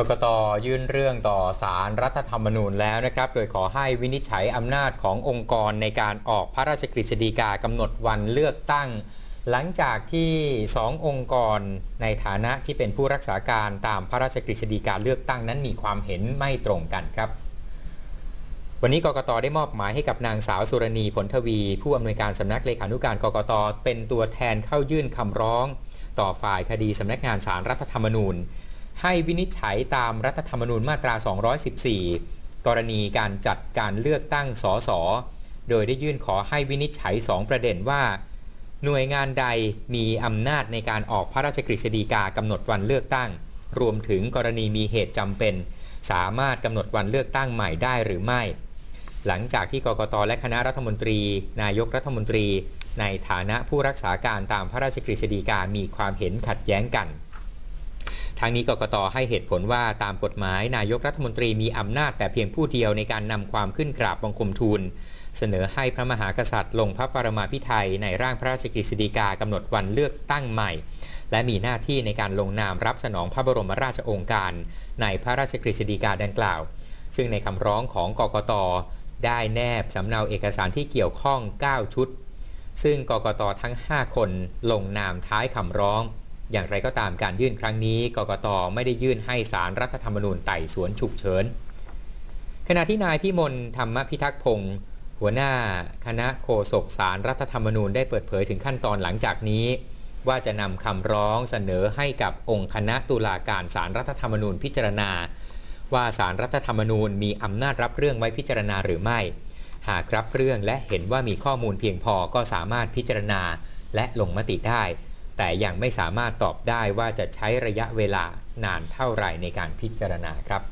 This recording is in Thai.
กกตยื่นเรื่องต่อสารรัฐธรรมนูญแล้วนะครับ โดยขอให้วินิจฉัยอำนาจขององค์กรในการออกพระราชกฤษฎีกากำหนดวันเลือกตั้ง หลังจากที่สององค์กรในฐานะที่เป็นผู้รักษาการตามพระราชกฤษฎีกาเลือกตั้งนั้นมีความเห็นไม่ตรงกันครับ วันนี้กกตได้มอบหมายให้กับนางสาวสุรณีผลทวี ผู้อำนวยการสำนักเลขานุการกกตเป็นตัวแทนเข้ายื่นคำร้อง ต่อฝ่ายคดีสำนักงานสารรัฐธรรมนูญ ให้วินิจฉัยตามรัฐธรรมนูญมาตรา 214 กรณีการจัดการเลือกตั้งสส โดยได้ยื่นขอให้วินิจฉัย 2 ประเด็นว่า หน่วยงานใดมีอำนาจในการออกพระราชกฤษฎีกากำหนดวันเลือกตั้ง รวมถึงกรณีมีเหตุจำเป็น สามารถกำหนดวันเลือกตั้งใหม่ได้หรือไม่ หลังจากที่กกตและคณะรัฐมนตรี นายกรัฐมนตรี ในฐานะผู้รักษาการตามพระราชกฤษฎีกามีความเห็นขัดแย้งกัน ทางนี้กกตให้เหตุผลว่าตามกฎหมายนายกรัฐมนตรีมีอำนาจแต่เพียงผู้เดียวในการนำความขึ้นกราบบังคมทูล เสนอให้พระมหากษัตริย์ ลงพระปรมาภิไธยในร่างพระราชกฤษฎีกากำหนดวันเลือกตั้งใหม่ และมีหน้าที่ในการลงนามรับสนองพระบรมราชโองการ ในพระราชกฤษฎีกาดังกล่าว ซึ่งในคำร้องของกกตได้แนบสำเนาเอกสารที่เกี่ยวข้อง 9 ชุด ซึ่งกกตทั้ง 5 คนลงนามท้ายคำร้อง อย่างไรก็ตามการยื่นครั้งนี้กกตไม่ได้ยื่นให้สารรัฐธรรมนูญไต่สวนฉุกเฉิน ขณะที่นายพิมลธรรมพิทักษ์พงศ์หัวหน้าคณะโฆษกสารรัฐธรรมนูญได้เปิดเผยถึงขั้นตอนหลังจากนี้ ว่าจะนำคำร้องเสนอให้กับองค์คณะตุลาการสารรัฐธรรมนูญพิจารณา ว่าสารรัฐธรรมนูญมีอำนาจรับเรื่องไว้พิจารณาหรือไม่ หากรับเรื่องและเห็นว่ามีข้อมูลเพียงพอก็สามารถพิจารณาและลงมติได้ แต่ยังไม่สามารถตอบได้ว่าจะใช้ระยะเวลานานเท่าไหร่ในการพิจารณาครับ